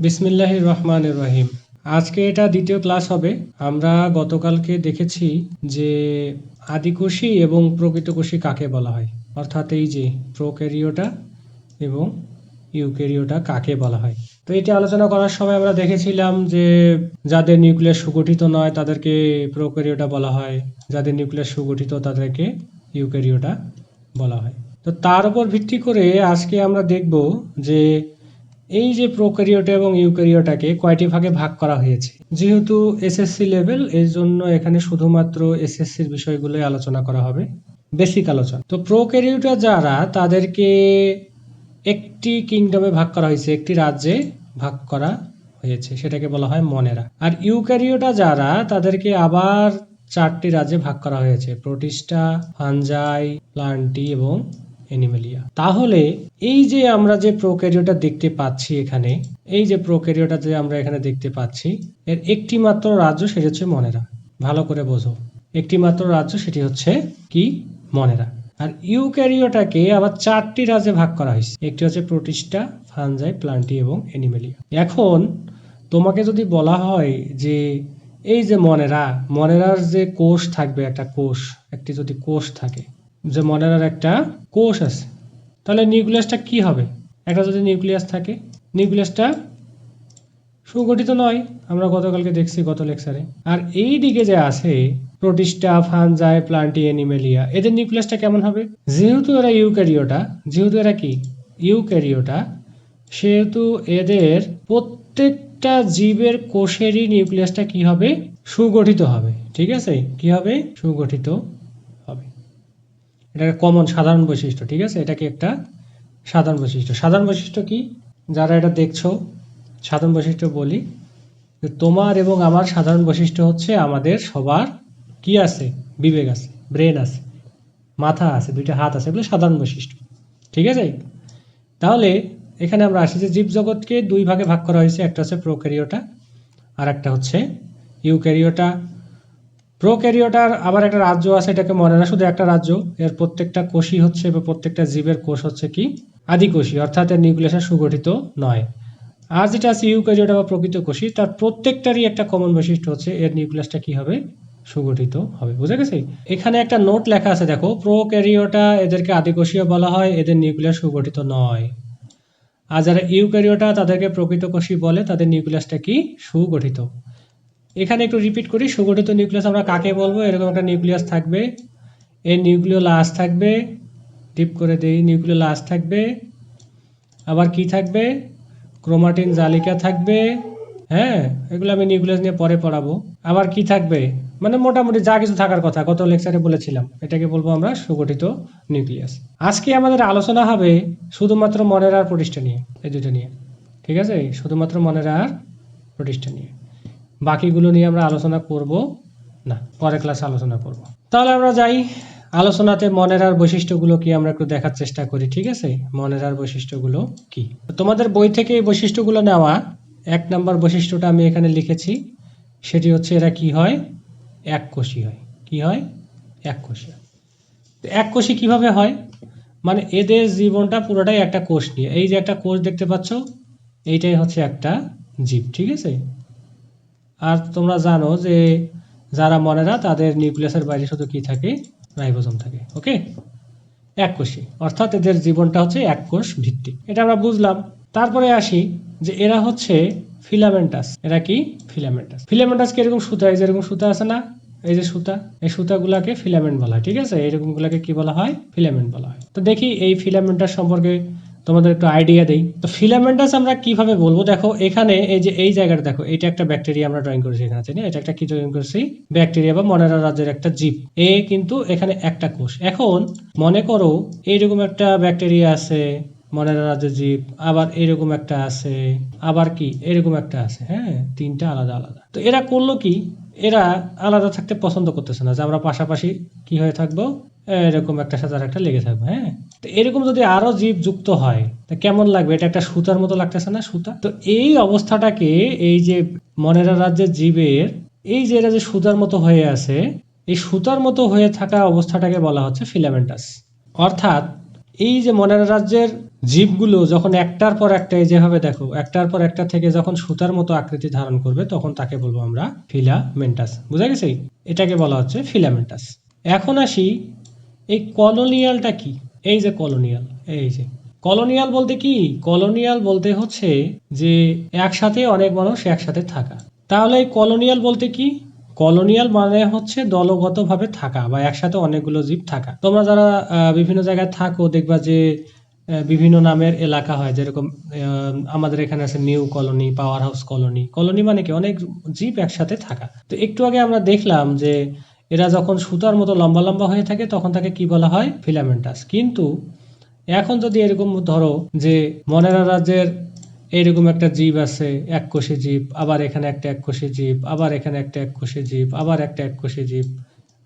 বিসমিল্লাহ রহমান রহিম। আজকে এটা দ্বিতীয় ক্লাস হবে। আমরা গতকালকে দেখেছি যে আদিকোষী এবং প্রকৃতকোষী কাকে বলা হয়? অর্থাৎ এই যে প্রোক্যারিওটা এবং ইউক্যারিওটা কাকে বলা হয়? তো এটি আলোচনা করার সময় আমরা দেখেছিলাম যে যাদের নিউক্লিয়াস সুগঠিত নয়, তাদেরকে প্রোক্যারিওটা বলা হয়। যাদের নিউক্লিয়াস সুগঠিত, তাদেরকে ইউক্যারিওটা বলা হয়। তো তার উপর ভিত্তি করে আজকে আমরা দেখব যে এই যে প্রোক্যারিওটা এবং ইউক্যারিওটাকে কয়টি ভাগে ভাগ করা হয়েছে? যেহেতু এসএসসি লেভেল এর জন্য এখানে শুধুমাত্র এসএসসির বিষয়গুলোই আলোচনা করা হবে। বেসিক আলোচনা। তো প্রোক্যারিওটা যারা, তাদেরকে একটি কিংডমে ভাগ করা হয়েছে, একটি রাজ্যে ভাগ করা হয়েছে, সেটাকে বলা হয় মনেরা। আর ইউক্যারিওটা যারা, তাদেরকে আবার চারটি রাজ্যে ভাগ করা হয়েছে। প্রোটিস্টা, ফানজাই, প্লান্টি এবং অ্যানিমেলিয়া তাহলে এই যে আমরা যে প্রোক্যারিওটা দেখতে পাচ্ছি এখানে, এই যে প্রোক্যারিওটা যে আমরা এখানে দেখতে পাচ্ছি, এর একটি মাত্র রাজ্য সেটি হচ্ছে মনেরা। ভালো করে বোঝো। একটি মাত্র রাজ্য সেটি হচ্ছে কি? মনেরা। আর ইউক্যারিওটাকে আবার চারটি রাজ্যে ভাগ করা হয়েছে। একটি হচ্ছে প্রোটিস্টা ফানজাই প্লান্টি এবং অ্যানিমেলিয়া। এখন তোমাকে যদি বলা হয় যে এই যে মনেরা, মনেরার যে কোষ থাকবে, একটা কোষ, একটি যদি কোষ থাকে যে মনেরার একটা কোষ আছে, তাহলে নিউক্লিয়াসটা কি হবে? একটা যদি নিউক্লিয়াস থাকে, নিউক্লিয়াসটা সুগঠিত নয়, আমরা গতকালকে দেখছি গত লেকচারে। আর এই দিকে যে আছে, প্রোটিস্টা, ফানজাই, প্লান্টি, অ্যানিমেলিয়া, এদের নিউক্লিয়াসটা কেমন হবে? যেহেতু এরা ইউক্যারিওটা, যেহেতু এরা কি? ইউক্যারিওটা, সেহেতু এদের প্রত্যেকটা জীবের কোষেরই নিউক্লিয়াসটা কি হবে? সুগঠিত হবে। ঠিক আছে? কি হবে? সুগঠিত হবে। এটা কমন সাধারণ বৈশিষ্ট্য, ঠিক আছে? এটা কি একটা সাধারণ বৈশিষ্ট্য। সাধারণ বৈশিষ্ট্য কি? যারা এটা দেখছ, সাধারণ বৈশিষ্ট্য বলি তোমার এবং আমার সাধারণ বৈশিষ্ট্য হচ্ছে আমাদের সবার কি আছে? বিবেক আছে ব্রেন আছে, মাথা আছে, দুইটা হাত আছে, এগুলো সাধারণ বৈশিষ্ট্য, ঠিক আছে? তাহলে এখানে আমরা আসি যে জীবজগৎকে দুই ভাগে ভাগ করা হয়েছে, একটা হচ্ছে প্রোক্যারিওটা আর একটা হচ্ছে ইউক্যারিওটা। প্রোক্যারিওটার আবার একটা রাজ্য আছে, এটাকে মনে না, শুধু একটা রাজ্য। এর প্রত্যেকটা কোষই হচ্ছে বা প্রত্যেকটা জীবের কোষ হচ্ছে কি? আদিকোষী, অর্থাৎ এর নিউক্লিয়াসের সুগঠিত নয়। আর যেটা আছে ইউক্যারিওটা বা প্রকৃত কোষী, তার প্রত্যেকটারই একটা কমন বৈশিষ্ট্য হচ্ছে এর নিউক্লিয়াসটা কি হবে? সুগঠিত হবে। বুঝা গেছে? এখানে একটা নোট লেখা আছে, দেখো, প্রোক্যারিওটা এদেরকে আদিকোষীয় বলা হয়, এদের নিউক্লিয়াস সুগঠিত নয়। আর যারা ইউক্যারিওটা তাদেরকে প্রকৃত কোষী বলে, তাদের নিউক্লিয়াসটা কি? সুগঠিত। এখানে একটু রিপিট করি, সুগঠিত নিউক্লিয়াস আমরা কাকে বলব? এরকম একটা নিউক্লিয়াস থাকবে। এর নিউক্লিয় লাস থাকবে ডিপ করে দেই নিউক্লিয় লাস থাকবে। আবার কি থাকবে? ক্রোমাটিন জালিকা থাকবে। হ্যাঁ এগুলো আমি নিউক্লিয়াস নিয়ে পরে পড়াবো। আবার কি থাকবে? মানে মোটামুটি যা কিছু থাকার কথা, গত লেকচারে বলেছিলাম। এটাকে বলব আমরা সুগঠিত নিউক্লিয়াস আজকে আমাদের আলোচনা হবে শুধুমাত্র মনের আর প্রতিষ্ঠা নিয়ে, এই দুটো নিয়ে। ঠিক আছে? শুধুমাত্র মনের আর প্রতিষ্ঠা নিয়ে। বাকিগুলো নিয়ে আমরা আলোচনা করব। না পরে ক্লাসে আলোচনা করব। তাহলে আমরা যাই। আলোচনাতে মনের আর বৈশিষ্ট্যগুলো কি আমরা একটু দেখার চেষ্টা করি, ঠিক আছে? মনের আর বৈশিষ্ট্যগুলো কি? তোমাদের বই থেকে এই বৈশিষ্ট্যগুলো নেওয়া, এক নম্বর বৈশিষ্ট্যটা আমি এখানে লিখেছি, সেটি হচ্ছে এরা কি হয়? এক কোষী হয়। কি হয়? এক কোষী এক কোষী কীভাবে হয়? মানে এদের জীবনটা পুরোটাই একটা কোষ নিয়ে। এই যে একটা কোষ দেখতে পাচ্ছ, এইটাই হচ্ছে একটা জীব, ঠিক আছে? আর তোমরা জানো যে যারা মনেরা তাদের নিউক্লিয়াসের বাইরে শুধু কি থাকে? রাইবোজোম থাকে, ওকে? এক কোষী অর্থাৎ এদের জীবনটা হচ্ছে এক কোষ ভিত্তিক। এটা আমরা বুঝলাম। তারপরে আসি যে এরা হচ্ছে ফিলামেন্টাস এরা কি? ফিলামেন্টাস ফিলামেন্টাস কীরকম সুতা? এই যেরকম সুতা আছে না? এই যে সুতা? এই সুতাগুলাকে ফিলামেন্ট বলা হয়, ঠিক আছে? এরকম গুলাকে কি বলা হয়? ফিলামেন্ট বলা হয়। তো দেখি এই ফিলামেন্টাস সম্পর্কে তোমাদের একটু আইডিয়া দেই। তো ফিলামেন্টাস আমরা কীভাবে বলব? দেখো, এখানে এই যে এই জায়গাটা দেখো এটা একটা ব্যাকটেরিয়া আমরা ড্রয়িং করেছি এখানে আছে না? এটা একটা কি ড্রয়িং করেছি? ব্যাকটেরিয়া বা মনেরা রাজ্যের একটা জীব। এ কিন্তু এখানে একটা কোষ। এখন মনে করো, এইরকম একটা ব্যাকটেরিয়া আছে, মনেরা রাজ্যের জীব, আবার এরকম একটা আছে, আবার কি? এরকম একটা আছে হ্যাঁ? তিনটা আলাদা আলাদা। তো এরা করল কি? এরা আলাদা থাকতে পছন্দ করতেছে না। যে আমরা পাশাপাশি কি হয়ে থাকব? এরকম একটা সাথে আর একটা লেগে থাকবে হ্যাঁ? তো এরকম যদি আরও জীব যুক্ত হয়, তা কেমন লাগবে? এটা একটা সুতার মতো লাগতেছে না সুতা? তো এই অবস্থাটাকে এই যে মনেরা রাজ্যের জীবের, এই যে এরা যে সুতার মতো হয়ে আছে, এই সুতার মতো হয়ে থাকা অবস্থাটাকে বলা হচ্ছে ফিলামেন্টাস অর্থাৎ এই যে মনেরা রাজ্যের জীবগুলো যখন একটার পর একটা যেভাবে দেখো, একটার পর একটা থেকে যখন সুতার মতো আকৃতি ধারণ করবে, তখন তাকে বলব আমরা ফিলামেন্টাস বুঝা গেছে? এটাকে বলা হচ্ছে ফিলামেন্টাস এখন আসি, এই কলোনিয়ালটা কি? এই যে কলোনিয়াল এই যে। কলোনিয়াল বলতে কি? কলোনিয়াল বলতে হচ্ছে যে একসাথে অনেক মানুষ একসাথে থাকা। তাহলে এই কলোনিয়াল বলতে কি? কলোনিয়াল মানে হচ্ছে দলগতভাবে থাকা বা একসাথে অনেকগুলো জীব থাকা। তোমরা যারা বিভিন্ন জায়গায় থাকো, দেখবা যে বিভিন্ন নামের এলাকা হয়। যেরকম আমাদের এখানে আছে new colony power house colony colony মানে কি? অনেক জীব একসাথে থাকা। তো একটু আগে আমরা দেখলাম যে এরা যখন সুতার মতো লম্বা লম্বা হয়ে থাকে, তখন তাকে কি বলা হয়? ফিলামেন্টাস কিন্তু এখন যদি এরকম ধরো যে মনেরা রাজ্যের এরকম একটা জীব আছে এক এককোষী জীব, আবার এখানে একটা এক এককোষী জীব, আবার এখানে একটা এক এককোষী জীব, আবার একটা এক এককোষী জীব,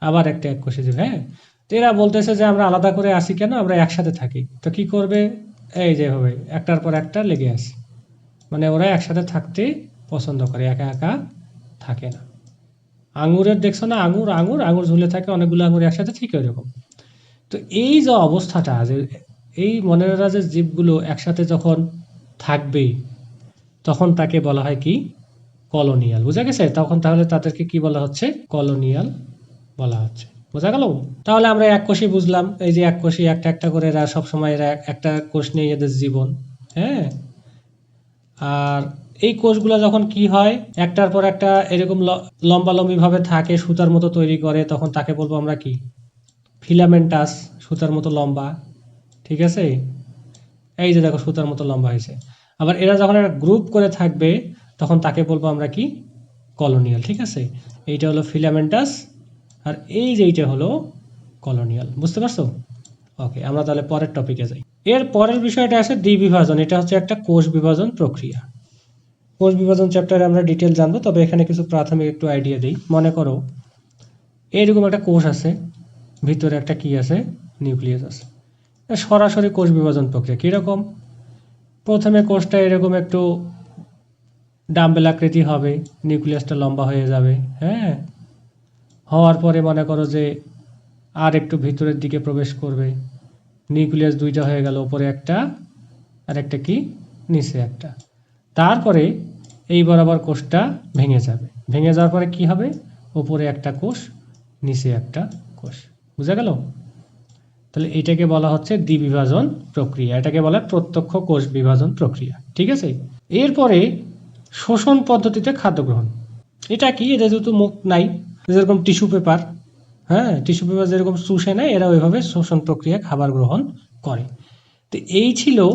আবার একটা এক এককোষী জীব হ্যাঁ? তো এরা বলতেছে যে আমরা আলাদা করে আসি কেন? আমরা একসাথে থাকি। তো কি করবে? এই যে হবে, একটার পর একটা লেগে আছে। মানে ওরা একসাথে থাকতে পছন্দ করে, একা একা থাকে না। আঙুরের দেখছ না? আঙুর আঙুর আঙুর ঝুলে থাকে, অনেকগুলো আঙুর একসাথে ঠিক এরকম তো এই যে অবস্থাটা যে এই মনের যে জীবগুলো একসাথে যখন থাকবে, তখন তাকে বলা হয় কি? কলোনিয়াল। বুঝা গেছে? তখন তাহলে তাদেরকে কি বলা হচ্ছে? কলোনিয়াল বলা হচ্ছে। বোঝা গেল? তাহলে আমরা এক কোষই বুঝলাম। এই যে এক কোষই একটা একটা করে এরা সবসময় এরা এক- একটা কোষ নিয়ে এদের জীবন। হ্যাঁ? আর এই কোষগুলো যখন কি হয়, একটার পর একটা এরকম ল- লম্বালম্বি ভাবে থাকে, সুতার মতো তৈরি করে, তখন তাকে বলব আমরা কি? ফিলামেন্টাস সুতার মতো লম্বা, ঠিক আছে? এই যে দেখো সুতার মতো লম্বা হয়েছে। আবার এরা যখন একটা গ্রুপ করে থাকবে, তখন তাকে বলব আমরা কি? কলোনিয়াল ঠিক আছে? এইটা হলো ফিলামেন্টাস আর এই যে এইটা হলো কলোনিয়াল বুঝতে পারছ? ওকে আমরা তাহলে পরের টপিকে যাই। এর পরের বিষয়টা আছে দ্বিবিভাজন এটা হচ্ছে একটা কোষ বিভাজন প্রক্রিয়া। কোষ বিভাজন চ্যাপ্টারে আমরা ডিটেল জানব, তবে এখানে কিছু প্রাথমিক একটু আইডিয়া দিই। মনে করো, এইরকম একটা কোষ আছে, ভিতরে একটা কি আছে? নিউক্লিয়াস আছে। সরাসরি কোষ বিভাজন প্রক্রিয়া কীরকম? প্রথমে কোষটা এরকম একটু ডাম্বেল আকৃতি হবে নিউক্লিয়াসটা লম্বা হয়ে যাবে হ্যাঁ? হওয়ার পরে মনে করো যে আর একটু ভিতরের দিকে প্রবেশ করবে নিউক্লিয়াস দুইটা হয়ে গেল, ওপরে একটা, আর একটা কি? নিচে একটা। তারপরে এই বরাবর কোষটা ভেঙে যাবে। ভেঙে যাওয়ার পরে কি হবে? ওপরে একটা কোষ, নিচে একটা কোষ। বুঝা গেল? তাহলে এটাকে বলা হচ্ছে দ্বিবিভাজন প্রক্রিয়া। এটাকে বলা প্রত্যক্ষ কোষ বিভাজন প্রক্রিয়া। ঠিক আছে? এরপরে শোষণ পদ্ধতিতে খাদ্য গ্রহণ। এটা কি? এটা যেহেতু মুখ নাই, যেরকম টিস্যু পেপার হ্যাঁ? টিস্যু পেপার যেরকম চুষে নেয়, এরা ওইভাবে শোষণ প্রক্রিয়া খাবার গ্রহণ করে। তো এই ছিল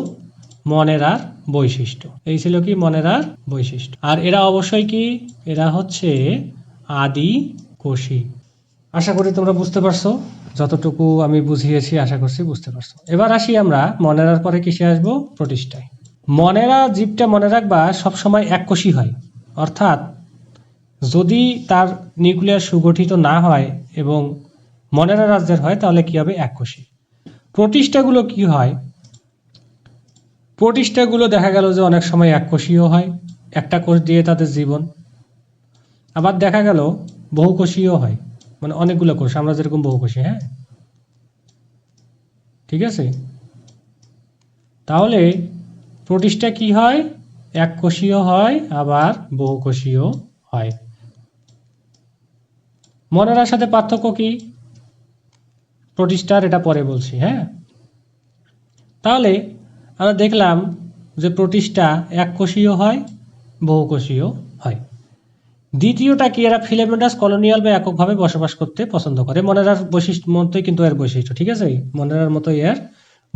মনেরার বৈশিষ্ট্য। এই ছিল কি মনেরার বৈশিষ্ট্য। আর এরা অবশ্যই কি? এরা হচ্ছে আদি কোষী। আশা করি তোমরা বুঝতে পারছ। যতটুকু আমি বুঝিয়েছি, আশা করছি বুঝতে পারছ। এবার আসি আমরা মনেরার পরে কিসে আসব? প্রতিষ্ঠায়। মনেরা জীবটা মনে রাখবা সবসময় এককোষী হয়। অর্থাৎ যদি তার নিউক্লিয়ার সুগঠিত না হয় এবং মনেরা রাজ্যের হয়, তাহলে কি হবে? এককোষী। প্রতিষ্ঠাগুলো কি হয়? প্রতিষ্ঠাগুলো দেখা গেল যে অনেক সময় এককোষীয় হয়, একটা কোষ দিয়ে তাদের জীবন। আবার দেখা গেল বহুকোষীয় হয় মানে অনেকগুলো কোষ, আমরা যেরকম বহুকোষী হ্যাঁ? ঠিক আছে? তাহলে প্রতিষ্ঠা কি হয়? এককোষীয় হয়, আবার বহুকোষীয় হয়। মনেরার সাথে পার্থক্য কি? প্রতিষ্ঠার, এটা পরে বলছি হ্যাঁ? তাহলে আমরা দেখলাম যে প্রতিষ্ঠা এককোষীয় হয়, বহুকোষীয় হয়। দ্বিতীয়টা কি? এরা ফিলামেন্টাস কলোনিয়াল বা এককভাবে বসবাস করতে পছন্দ করে। মনেরার বৈশিষ্ট্য মতোই কিন্তু এর বৈশিষ্ট্য, ঠিক আছে? মনেরার মতোই এর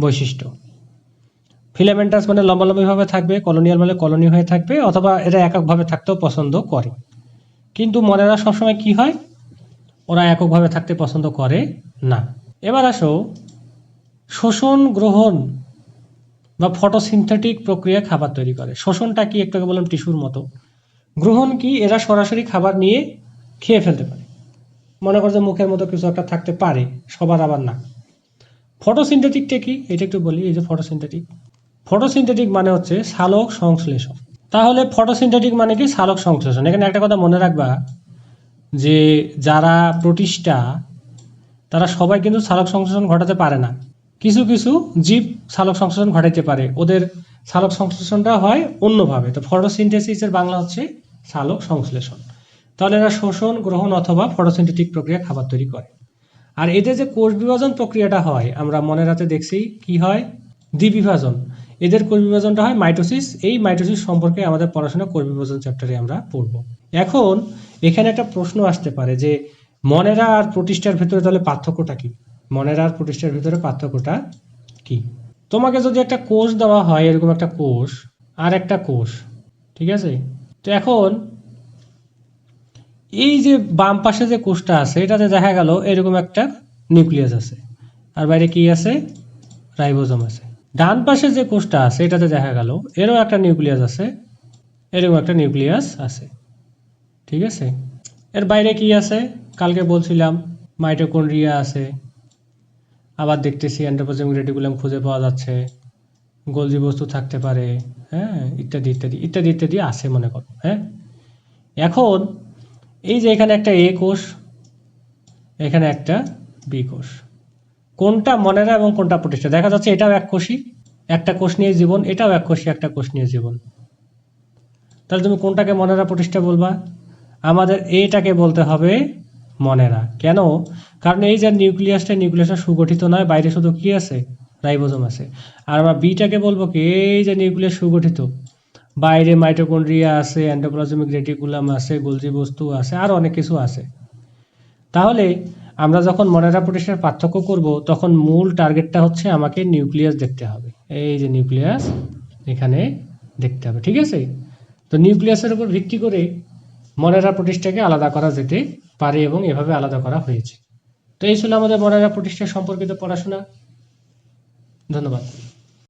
বৈশিষ্ট্য। ফিলামেন্টাস মানে লম্বালম্বিভাবে থাকবে, কলোনিয়াল মানে কলোনি হয়ে থাকবে, অথবা এরা এককভাবে থাকতেও পছন্দ করে। কিন্তু মনেরা সবসময় কি হয়? ওরা এককভাবে থাকতে পছন্দ করে না। এবার আসো, শোষণ গ্রহণ বা ফটোসিনথেটিক প্রক্রিয়া খাবার তৈরি করে। শোষণটা কি একটু বললাম, টিস্যুর মতো। গ্রহণ কি এরা সরাসরি খাবার নিয়ে খেয়ে ফেলতে পারে? মনে করো যে মুখের মতো কিছু একটা থাকতে পারে, সবার আবার না। ফটোসিনথেটিকটা কি? এটা একটু বলি, এই যে ফটোসিনথেটিক ফটোসিনথেটিক মানে হচ্ছে সালোক সংশ্লেষণ। তাহলে ফটোসিনথেটিক মানে কি? সালোক সংশ্লেষণ। এখানে একটা কথা মনে রাখবা যে, যারা প্রতিষ্ঠা, তারা সবাই কিন্তু সালোক সংশ্লেষণ ঘটাতে পারে না। কিছু কিছু জীব সালোক সংশ্লেষণ ঘটাইতে পারে। ওদের সালোক সংশ্লেষণটা হয় অন্যভাবে। তো ফটোসিনথেসিসের বাংলা হচ্ছে সালোক সংশ্লেষণ। তাহলে এরা শোষণ, গ্রহণ অথবা ফটোসিনথেটিক প্রক্রিয়া খাবার তৈরি করে। আর এদের যে কোষ বিভাজন প্রক্রিয়াটা হয়, আমরা মনে রাতে দেখছি কি হয়? দ্বিবিভাজন। এদের কোষ বিভাজনটা হয় মাইটোসিস। এই মাইটোসিস সম্পর্কে আমাদের পড়াশোনা কোষ বিভাজন চ্যাপ্টারে আমরা পড়ব। এখন এখানে একটা প্রশ্ন আসতে পারে যে, মনেরা আর প্রতিষ্ঠার ভেতরে তাহলে পার্থক্যটা কি? মনেরা আর প্রতিষ্ঠার ভিতরে পার্থক্যটা কি? তোমাকে যদি একটা কোষ দেওয়া হয়, এরকম একটা কোষ, আর একটা কোষ, ঠিক আছে? তো এখন এই যে বাম পাশে যে কোষটা আছে, এটাতে দেখা গেল এরকম একটা নিউক্লিয়াস আছে। আর বাইরে কি আছে? রাইবোজোম আছে। ডান পাশে যে কোষটা আছে, এটাতে দেখা গেল এরও একটা নিউক্লিয়াস আছে, এরকম একটা নিউক্লিয়াস আছে, ঠিক আছে? এর বাইরে কি আছে? কালকে বলছিলাম, মাইটোকন্ড্রিয়া আছে আবার দেখতেছি অ্যান্ড্রোপোজেমিক রেটিকুলাম খুঁজে পাওয়া যাচ্ছে। গোলজি বস্তু থাকতে পারে হ্যাঁ ইত্যাদি ইত্যাদি ইত্যাদি ইত্যাদি আছে মনে করো হ্যাঁ। এখন এই যে এখানে একটা এ কোষ, এখানে একটা বি কোষ। কোনটা মনেরা এবং কোনটা প্রতিষ্ঠা? দেখা যাচ্ছে এটাও এক কোষই, একটা কোষ নিয়ে জীবন, এটাও এক কোষই, একটা কোষ নিয়ে জীবন। তাহলে তুমি কোনটাকে মনেরা প্রতিষ্ঠা বলবা? আমাদের এটাকে বলতে হবে মনেরা। কেন? কারণ এই যে নিউক্লিয়াসটা নিউক্লিয়াসটা সুগঠিত নয়, বাইরে শুধু কি আছে? রাইবোজোম আছে। আর আমরা বিটাকে বলব কি, এই যে নিউক্লিয়াস সুগঠিত, বাইরে মাইটোকন্ড্রিয়া আছে, অ্যান্ডোপ্লাজমিক রেটিকুলাম আছে, গোলজি বস্তু আছে, আর অনেক কিছু আছে। তাহলে আমরা যখন মনেরা প্রতিষ্ঠার পার্থক্য করব, তখন মূল টার্গেটটা হচ্ছে আমাকে নিউক্লিয়াস দেখতে হবে। এই যে নিউক্লিয়াস, এখানে দেখতে হবে, ঠিক আছে? তো নিউক্লিয়াসের উপর ভিত্তি করে মনেরা প্রতিষ্ঠাকে আলাদা করা যেতে পারে এবং এভাবে আলাদা করা হয়েছে। তো এই ছিল আমাদের মনেরা প্রতিষ্ঠা সম্পর্কিত পড়াশোনা। ধন্যবাদ।